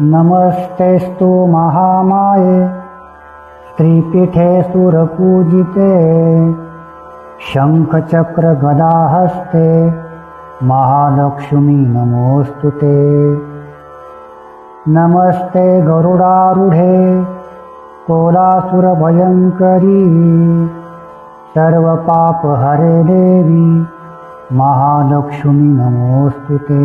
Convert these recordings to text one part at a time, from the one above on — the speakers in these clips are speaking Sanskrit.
नमस्तेस्तु महामाये स्त्रीपीठे सुरपूजिते शङ्खचक्रगदाहस्ते महालक्ष्मी नमोऽस्तु ते। नमस्ते गरुडारूढे कोलासुरभयङ्करी सर्वपापहरे देवी महालक्ष्मी नमोऽस्तु ते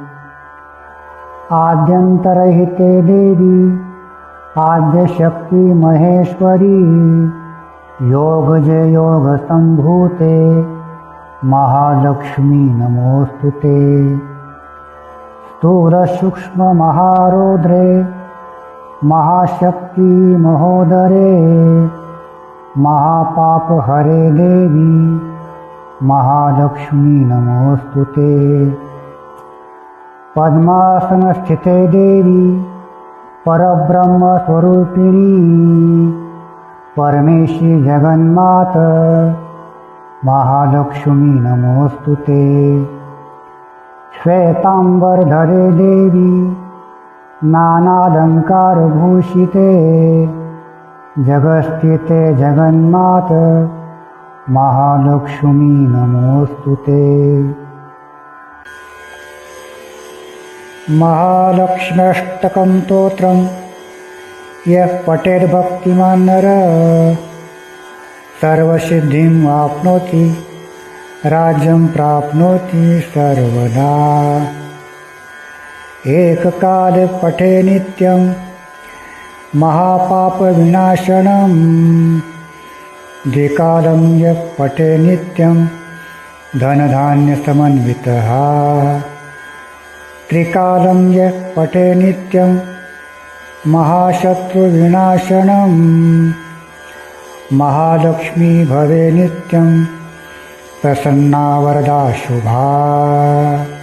आद्यन्तरहिते देवी आद्यशक्ति महेश्वरी योगजे योगसम्भूते महालक्ष्मी नमोऽस्तु ते। स्थूलसूक्ष्ममहारोद्रे महाशक्ति महोदरे महापापहरे देवी महालक्ष्मी नमोऽस्तु ते पद्मासनस्थिते देवी परब्रह्मस्वरूपिणी। परमेशी जगन्मात महालक्ष्मी नमोऽस्तु ते। श्वेताम्बरधरे देवी नानालङ्कारभूषिते। जगस्थिते जगन्मात महालक्ष्मी नमोऽस्तु ते महालक्ष्म्यष्टकं स्तोत्रं यः पठेद्भक्तिमान् नर। सर्वसिद्धिम् आप्नोति राज्यं प्राप्नोति सर्वदा। एककाले पठे नित्यं महापापविनाशनम् द्विकालं यः पठे नित्यं धनधान्यसमन्वितः त्रिकालं यः पठे नित्यं महाशत्रुविनाशनम्। महालक्ष्मी भवे नित्यं। शुभा